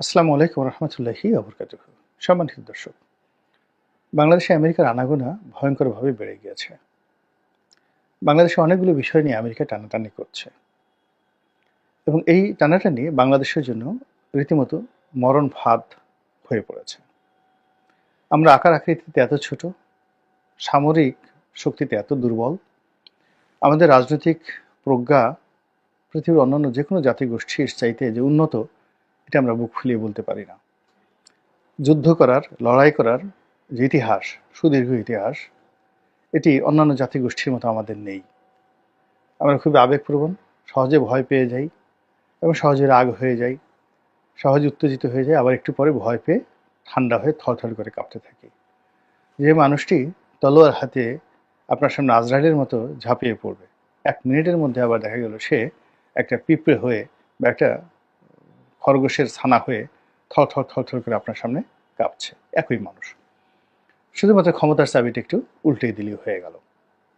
আসসালামু আলাইকুম রহমতুল্লাহি আবরকাত সম্মানিত দর্শক, বাংলাদেশে আমেরিকার আনাগোনা ভয়ঙ্করভাবে বেড়ে গিয়েছে। বাংলাদেশে অনেকগুলো বিষয় নিয়ে আমেরিকা টানাটানি করছে। এবং এই টানাটানি বাংলাদেশের জন্য রীতিমতো মরণ ভাত হয়ে পড়েছে। আমরা আকার আকৃতিতে এত ছোট, সামরিক শক্তিতে এত দুর্বল, আমাদের রাজনৈতিক প্রজ্ঞা, পৃথিবীর অন্যান্য যে কোনো জাতিগোষ্ঠীর চাইতে যে উন্নত এটা আমরা বুক ফুলিয়ে বলতে পারি না। যুদ্ধ করার, লড়াই করার যে ইতিহাস, সুদীর্ঘ ইতিহাস, এটি অন্যান্য জাতিগোষ্ঠীর মতো আমাদের নেই। আমরা খুবই আবেগপ্রবণ, সহজে ভয় পেয়ে যাই এবং সহজে রাগ হয়ে যাই, সহজে উত্তেজিত হয়ে যায় আবার একটু পরে ভয় পেয়ে ঠান্ডা হয়ে থরথর করে কাঁপতে থাকি। যে মানুষটি তলোয়ার হাতে আপনার সামনে আজরাইলের মতো ঝাঁপিয়ে পড়বে, এক মিনিটের মধ্যে আবার দেখা গেল সে একটা পিঁপড়ে হয়ে বা একটা খরগোশের ছানা হয়ে থর থর থর থর করে আপনার সামনে কাঁপছে। একই মানুষ। শুধুমাত্র ক্ষমতার চাবিটা একটু উল্টে দিলেই হয়ে গেল।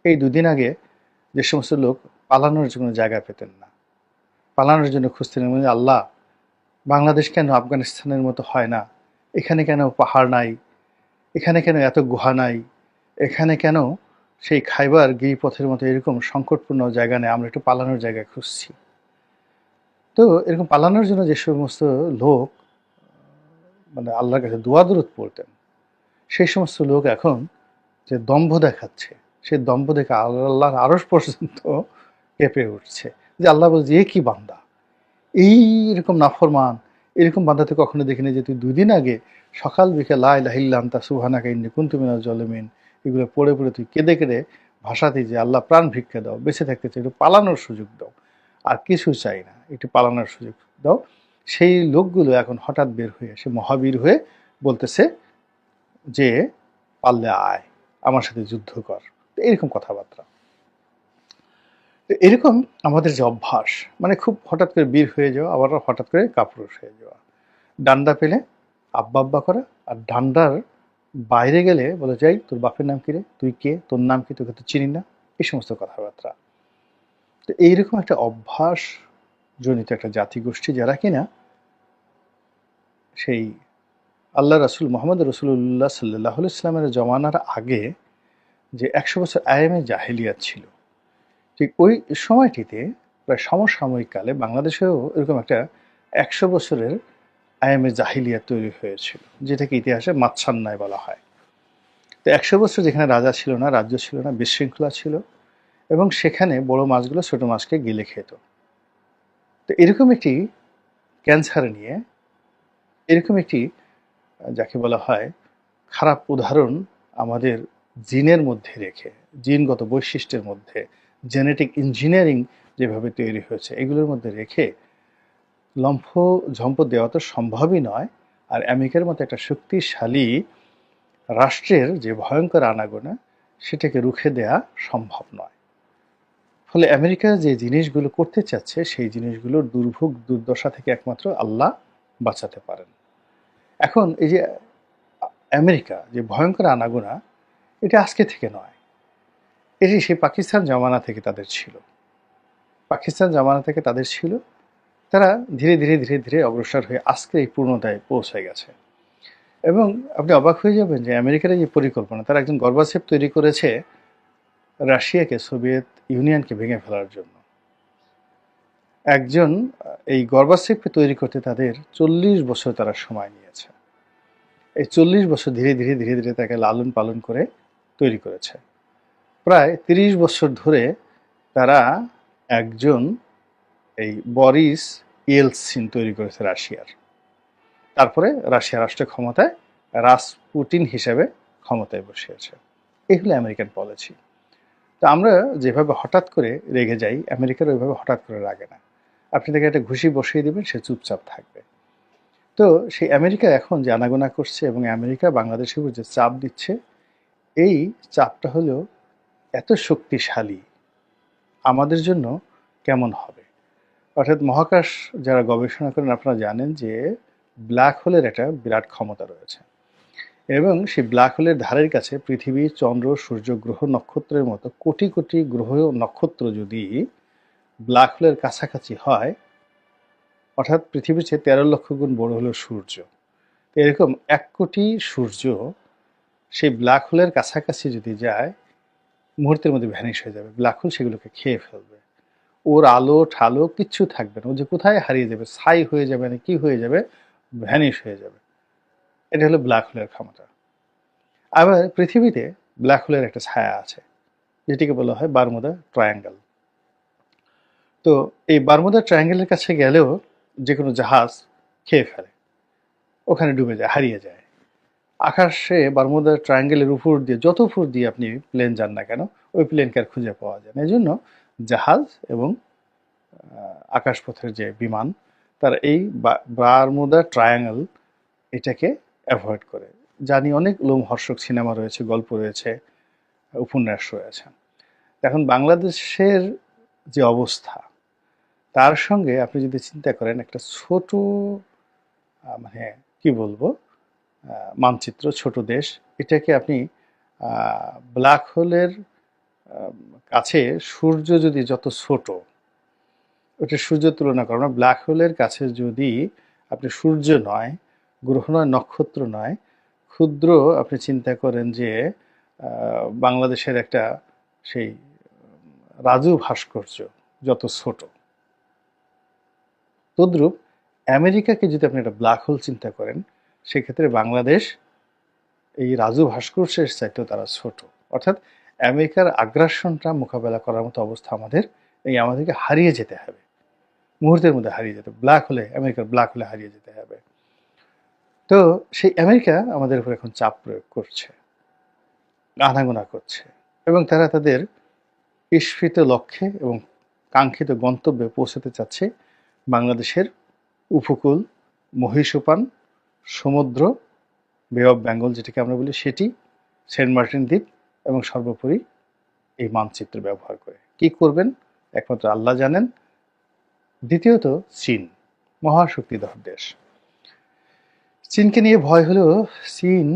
এই দুদিন আগে যে সমস্ত লোক পালানোর জন্য জায়গা পেতেন না। পালানোর জন্য খুঁজতেন আল্লাহ, বাংলাদেশ কেন আফগানিস্তানের মতো হয় না? এখানে কেন পাহাড় নাই? এখানে কেন এত গুহা নাই? এখানে কেন সেই খাইবার গিরিপথের মতো এরকম সংকটপূর্ণ জায়গা নেই? আমরা একটু পালানোর জায়গা খুঁজছি। তো এরকম পালানোর জন্য যে সমস্ত লোক মানে আল্লাহর কাছে দোয়া দূরত পড়তেন, সেই সমস্ত লোক এখন যে দম্ভ দেখাচ্ছে, সেই দম্ভ দেখে আল্লাহর আরস পর্যন্ত কেঁপে উঠছে যে আল্লাহ বলছে, এ কি বান্দা? এই এরকম নাফরমান, এরকম বান্দাতে কখনো দেখিনি যে তুই দুদিন আগে সকাল বিকেল লাই লাহিল্লাম তা সুহানা কাইন্দি কুন্তুমিনা জলমিন, এগুলো পড়ে পড়ে তুই কেঁদে কেঁদে ভাষাতে যে আল্লাহ প্রাণ ভিক্ষা দাও, বেঁচে থাকতে চাই পালানোর সুযোগ দাও, আর কিছু চাই না। একটু পালানোর সুযোগ দাও। সেই লোকগুলো এখন হঠাৎ বের হয়ে সে মহাবীর হয়ে বলতেছে যে, পারলে আয়, আমার সাথে যুদ্ধ কর। এরকম কথাবার্তা। এরকম আমাদের যে অভ্যাস মানে খুব হঠাৎ করে বীর হয়ে যাওয়া, আবার হঠাৎ করে কাপুরুষ হয়ে যাওয়া। ডান্ডা পেলে আব্বা আব্বা করা, আর ডান্ডার বাইরে গেলে বলে, যাই, তোর বাপের নাম কি রে? তুই কে? তোর নাম কি? তোকে তো চিনি না? এই সমস্ত কথাবার্তা। তো এইরকম একটা অভ্যাস জনিত একটা জাতিগোষ্ঠী যারা কিনা, সেই আল্লাহ রাসুল মোহাম্মদ রসুল্লাহ সাল্লাহ ইসলামের জমানার আগে যে একশো বছর আয়ামে জাহেলিয়াত ছিল, ঠিক ওই সময়টিতে প্রায় সমসাময়িক কালে বাংলাদেশেও এরকম একটা একশো বছরের আয়ামে জাহিলিয়াত তৈরি হয়েছিল, যেটাকে ইতিহাসে মাৎসান্যায় বলা হয়। তো একশো বছর যেখানে রাজা ছিল না, রাজ্য ছিল না, বিশৃঙ্খলা ছিল এবং সেখানে বড় মাছগুলো ছোট মাছকে গিলে খেত। তো এরকম একটি ক্যান্সার নিয়ে, এরকম একটি যাকে বলা হয় খারাপ উদাহরণ আমাদের জিনের মধ্যে রেখে, জিনগত বৈশিষ্ট্যের মধ্যে জেনেটিক ইঞ্জিনিয়ারিং যেভাবে তৈরি হয়েছে, এগুলোর মধ্যে রেখে লম্ফ ঝম্প দেওয়া তো সম্ভবই নয়। আর আমেরিকার মতো একটা শক্তিশালী রাষ্ট্রের যে ভয়ঙ্কর আনাগোনা, সেটাকে রুখে দেয়া সম্ভব নয়। ফলে আমেরিকা যে জিনিসগুলো করতে চাচ্ছে, সেই জিনিসগুলোর দুর্ভোগ দুর্দশা থেকে একমাত্র আল্লাহ বাঁচাতে পারেন। এখন এই যে আমেরিকা, যে ভয়ঙ্কর আনাগোনা, এটা আজকে থেকে নয়। এটি সেই পাকিস্তান জামানা থেকে তাদের ছিল। পাকিস্তান জামানা থেকে তাদের ছিল। তারা ধীরে ধীরে ধীরে ধীরে অগ্রসর হয়ে আজকে এই পূর্ণতায় পৌঁছে গেছে। এবং আপনি অবাক হয়ে যাবেন যে আমেরিকার এই পরিকল্পনা, তারা একজন গর্বাসেপ তৈরি করেছে। রাশিয়াকে সোভিয়েত ইউনিয়নকে ভেঙে ফেলার জন্য। একজন, এই গর্বাসেপকে তৈরি করতে তাদের চল্লিশ বছর তারা সময় নিয়েছে। এই চল্লিশ বছর ধীরে ধীরে ধীরে ধীরে তাকে লালন পালন করে তৈরি করেছে। প্রায় তিরিশ বছর ধরে তারা একজন, এই বরিস ইয়েলসিন তৈরি করেছে রাশিয়ার। তারপরে রাশিয়া রাষ্ট্র ক্ষমতায় রাসপুটিন হিসেবে ক্ষমতায় বসিয়েছে। এই হলো আমেরিকান পলিসি। তো আমরা যেভাবে হঠাৎ করে রেগে যাই, আমেরিকার ওইভাবে হঠাৎ করে রাগে না। আপনি তাকে একটা ঘুষি বসিয়ে দেবেন, সে চুপচাপ থাকবে। তো সেই আমেরিকা এখন যে আনাগোনা করছে এবং আমেরিকা বাংলাদেশের উপর যে চাপ দিচ্ছে, এই চাপটা হলো এত শক্তিশালী, আমাদের জন্য কেমন হবে? অর্থাৎ মহাকাশ যারা গবেষণা করেন, আপনারা জানেন যে ব্ল্যাক হোলের একটা বিরাট ক্ষমতা রয়েছে। এবং সেই ব্ল্যাক হোলের ধারের কাছে পৃথিবী, চন্দ্র, সূর্য, গ্রহ, নক্ষত্রের মতো কোটি কোটি গ্রহ নক্ষত্র যদি ব্ল্যাক হোলের কাছাকাছি হয়, অর্থাৎ পৃথিবীর চেয়ে তেরো লক্ষ গুণ বড় হলো সূর্য। এরকম এক কোটি সূর্য সেই ব্ল্যাক হোলের কাছাকাছি যদি যায়, মুহূর্তের মধ্যে ভ্যানিশ হয়ে যাবে। ব্ল্যাক হোল সেগুলোকে খেয়ে ফেলবে। ওর আলো, ঠালো কিচ্ছু থাকবে না। ও যে কোথায় হারিয়ে যাবে, ছাই হয়ে যাবে না, কি হয়ে যাবে? ভ্যানিশ হয়ে যাবে। এটা হলো ব্ল্যাক হোলের ক্ষমতা। আবার পৃথিবীতে ব্ল্যাক হোলের একটা ছায়া আছে, যেটিকে বলা হয় বারমুদা ট্রায়াঙ্গেল তো এই বারমুদা ট্রায়াঙ্গেলের কাছে গেলেও যে কোনো জাহাজ খেয়ে ফেলে, ওখানে ডুবে যায়, হারিয়ে যায়। আকাশে বারমুদা ট্রায়াঙ্গেলের উপর দিয়ে, যত উপর দিয়ে আপনি প্লেন যান না কেন, ওই প্লেনকে আর খুঁজে পাওয়া যায় না। এই জন্য জাহাজ এবং আকাশপথের যে বিমান, তারা এই বারমুদা ট্রায়াঙ্গেল এটাকে অ্যাভয়েড করে। জানি অনেক লোমহর্ষক সিনেমা রয়েছে, গল্প রয়েছে উপন্যাস রয়েছে এখন বাংলাদেশের যে অবস্থা, তার সঙ্গে আপনি যদি চিন্তা করেন, একটা ছোট মানে কি বলব মানচিত্র, ছোট দেশ, এটাকে আপনি ব্ল্যাক হোলের কাছে সূর্য যদি যত ছোট, ওটা সূর্যের তুলনা করেন ব্ল্যাক হোলের কাছে যদি আপনি সূর্য নয় গ্রহ নয়, নক্ষত্র নয়। ক্ষুদ্র আপনি চিন্তা করেন যে বাংলাদেশের একটা সেই রাজু ভাস্কর্য যত ছোট। তদ্রূপ আমেরিকাকে যদি আপনি একটা ব্ল্যাক হোল চিন্তা করেন, সেক্ষেত্রে বাংলাদেশ এই রাজু ভাস্কর্যের চাইতেও তারা ছোট। অর্থাৎ আমেরিকার আগ্রাসনটা মোকাবেলা করার মতো অবস্থা আমাদের, এই আমাদেরকে হারিয়ে যেতে হবে। মুহূর্তের মধ্যে হারিয়ে যেতে ব্ল্যাক হলে আমেরিকার ব্ল্যাক হলে হারিয়ে যেতে হবে। তো সেই আমেরিকা আমাদের উপর এখন চাপ প্রয়োগ করছে, আনাগোনা করছে এবং তারা তাদের ইস্ফিত লক্ষ্যে এবং কাঙ্ক্ষিত গন্তব্যে পৌঁছাতে চাচ্ছে বাংলাদেশের উপকূল, মহীসোপান, সমুদ্র বে অফ বেঙ্গল যেটাকে আমরা বলি সেটি, সেন্ট মার্টিন দ্বীপ এবং সর্বোপরি এই মানচিত্র ব্যবহার করে। কি করবেন? একমাত্র আল্লাহ জানেন। দ্বিতীয়ত চীন, মহাশক্তিধর দেশ। চীনকে নিয়ে ভয় হলেও চীন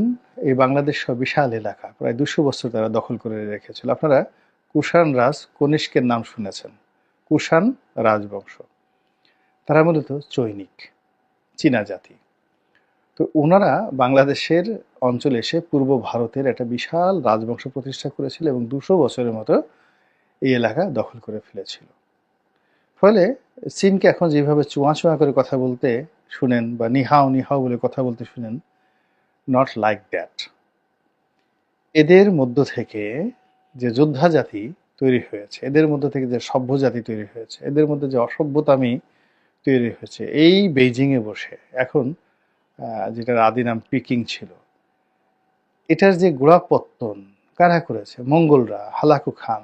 এই বাংলাদেশ সহ বিশাল এলাকা, প্রায় দুশো বছর তারা দখল করে রেখেছিল। আপনারা কুষাণ রাজ কনিষ্কের নাম শুনেছেন, কুষাণ রাজবংশ। তারা মূলত চৈনিক, চীনা জাতি। তো ওনারা বাংলাদেশের অঞ্চলে এসে পূর্ব ভারতের একটা বিশাল রাজবংশ প্রতিষ্ঠা করেছিল এবং দুশো বছরের মতো এই এলাকা দখল করে ফেলেছিল। ফলে চীনকে এখন যেভাবে চুয়া চুয়া করে কথা বলতে শুনেন বা নিহাও নিহাও বলে কথা বলতে শুনেন নট লাইক দ্যাট এদের মধ্য থেকে যে যোদ্ধা জাতি তৈরি হয়েছে, এদের মধ্য থেকে যে সভ্য জাতি তৈরি হয়েছে, এদের মধ্যে যে অসভ্যতামি তৈরি হয়েছে, এই বেইজিংয়ে বসে এখন যেটার আদি নাম পিকিং ছিল, এটার যে গোড়াপত্তন কারা করেছে? মঙ্গলরা, হালাকু খান,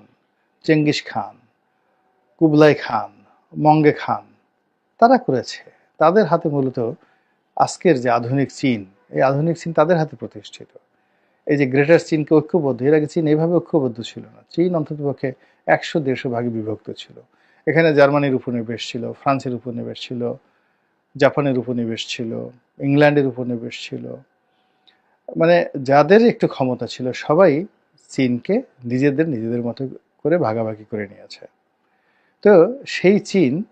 চেঙ্গিস খান, কুবলাই খান, মঙ্গে খান, তারা করেছে। তাদের হাতে মূলত আজকের যে আধুনিক চীন, এই আধুনিক চীন তাদের হাতে প্রতিষ্ঠিত। এই যে গ্রেটার চীনকে ঐক্যবদ্ধ, এর আগে চীন এইভাবে ঐক্যবদ্ধ ছিল না। চীন অন্ততপক্ষে একশো দেড়শো ভাগে বিভক্ত ছিল। এখানে জার্মানির উপনিবেশ ছিল, ফ্রান্সের উপনিবেশ ছিল, জাপানের উপনিবেশ ছিল, ইংল্যান্ডের উপনিবেশ ছিল। মানে যাদের একটু ক্ষমতা ছিল, সবাই চীনকে নিজেদের নিজেদের মতো করে ভাগাভাগি করে নিয়েছে। তো সেই চীন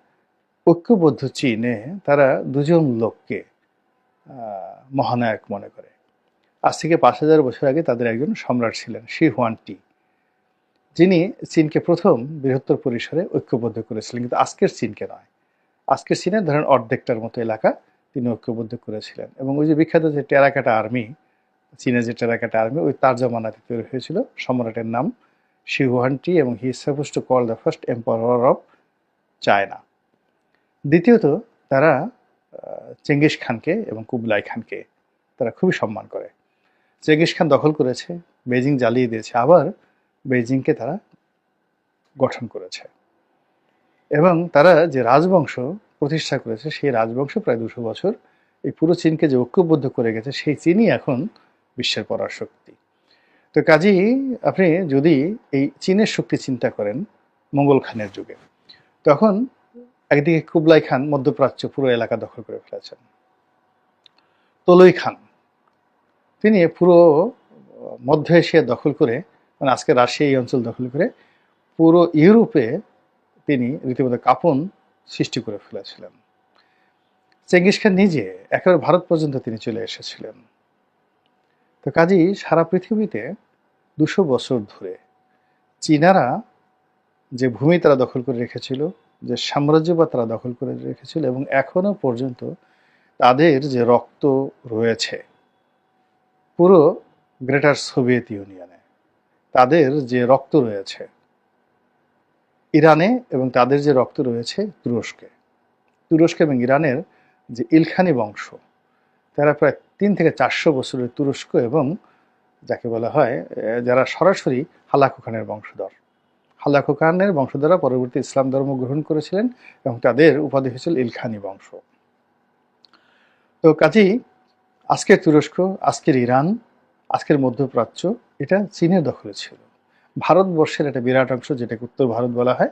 ঐক্যবদ্ধ চীনে তারা দুজন লোককে মহানায়ক মনে করে। আজ থেকে পাঁচ হাজার বছর আগে তাদের একজন সম্রাট ছিলেন, শি হুয়ান টি। যিনি চীনকে প্রথম বৃহত্তর পরিসরে ঐক্যবদ্ধ করেছিলেন, কিন্তু আজকের চীনকে নয়। আজকের চীনের ধরেন অর্ধেকটার মতো এলাকা তিনি ঐক্যবদ্ধ করেছিলেন এবং ওই যে বিখ্যাত যে টেরাকাটা আর্মি চীনের যে টেরাকাটা আর্মি, ওই তার জমানাতে তৈরি হয়েছিল। সম্রাটের নাম শি হুয়ান টি এবং he suppose to call the first empire of China. দ্বিতীয়ত, তারা চেঙ্গিস খানকে এবং কুবলাই খানকে তারা খুবই সম্মান করে। চেঙ্গিস খান দখল করেছে বেজিং জ্বালিয়ে দিয়েছে, আবার বেজিংকে তারা গঠন করেছে। এবং তারা যে রাজবংশ প্রতিষ্ঠা করেছে, সেই রাজবংশ প্রায় দুশো বছর এই পুরো চীনকে যে ঐক্যবদ্ধ করে গেছে, সেই চীনই এখন বিশ্বের পরাশক্তি। তো কাজেই আপনি যদি এই চীনের শক্তি চিন্তা করেন মঙ্গল খানের যুগে, তখন একদিকে কুবলাই খান, মধ্যপ্রাচ্য পুরো এলাকা দখল করে ফেলেছেন। তলই খান, তিনি পুরো মধ্য এশিয়া দখল করে মানে আজকে রাশিয়া এই অঞ্চল দখল করে, পুরো ইউরোপে তিনি রীতিমতো কাপন সৃষ্টি করে ফেলেছিলেন। চেঙ্গিস খান নিজে একেবারে ভারত পর্যন্ত তিনি চলে এসেছিলেন। তো কাজেই সারা পৃথিবীতে দুশো বছর ধরে চীনারা যে ভূমি তারা দখল করে রেখেছিল যে সাম্রাজ্যবাদ তারা দখল করে রেখেছিল এবং এখনও পর্যন্ত তাদের যে রক্ত রয়েছে, পুরো গ্রেটার সোভিয়েত ইউনিয়নে তাদের যে রক্ত রয়েছে, ইরানে এবং তাদের যে রক্ত রয়েছে তুরস্কে। তুরস্ক এবং ইরানের যে ইলখানি বংশ, তারা প্রায় তিন থেকে চারশো বছরের তুরস্ক এবং যাকে বলা হয় যারা সরাসরি হালাকু খানের বংশধর। হালাকু খানের বংশধররা পরবর্তী ইসলাম ধর্ম গ্রহণ করেছিলেন এবং তাদের উপাধি হয়েছিল ইলখানি বংশ। তো কাজেই আজকের তুরস্ক, আজকের ইরান, আজকের মধ্যপ্রাচ্য, এটা চীনের দখলে ছিল। ভারতবর্ষের একটা বিরাট অংশ, যেটাকে উত্তর ভারত বলা হয়,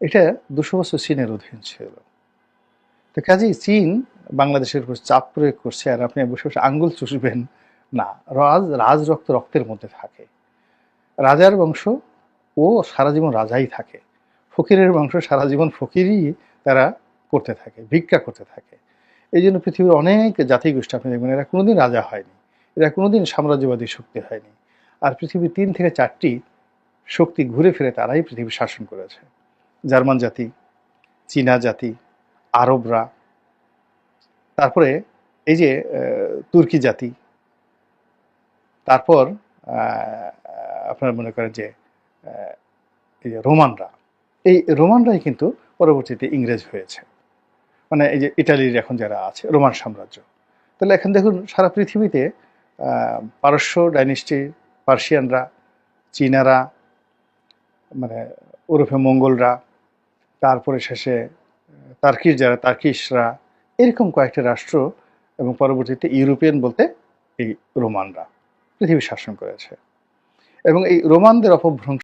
এটা দুশো বছর চীনের অধীন ছিল। তো কাজেই চীন বাংলাদেশের উপর চাপ প্রয়োগ করছে, আর আপনি বসে বসে আঙ্গুল চুষবেন না। রাজ রাজ রক্ত রক্তের মধ্যে থাকে। রাজার বংশ ও সারা জীবন রাজাই থাকে। ফকিরের বংশ সারা জীবন ফকিরই তারা করতে থাকে, ভিক্ষা করতে থাকে। এই জন্য পৃথিবীর অনেক জাতিগোষ্ঠী আপনি দেখবেন, এরা কোনোদিন রাজা হয়নি, এরা কোনোদিন সাম্রাজ্যবাদী শক্তি হয়নি। আর পৃথিবীর তিন থেকে চারটি শক্তি ঘুরে ফিরে তারাই পৃথিবী শাসন করেছে। জার্মান জাতি, চীনা জাতি, আরবরা, তারপরে এই যে তুর্কি জাতি, তারপর আপনারা মনে করেন যে রোমানরা। এই রোমানরাই কিন্তু পরবর্তীতে ইংরেজ হয়েছে। মানে এই যে ইটালির এখন যারা আছে, রোমান সাম্রাজ্য। তাহলে এখন দেখুন, সারা পৃথিবীতে পারস্য ডাইনেস্টি, পার্সিয়ানরা, চীনারা মানে ওরফে মঙ্গলরা, তারপরে শেষে তার্কিশ, যারা তার্কিশরা, এরকম কয়েকটা রাষ্ট্র এবং পরবর্তীতে ইউরোপিয়ান বলতে এই রোমানরা, পৃথিবী শাসন করেছে। এবং এই রোমানদের অপভ্রংশ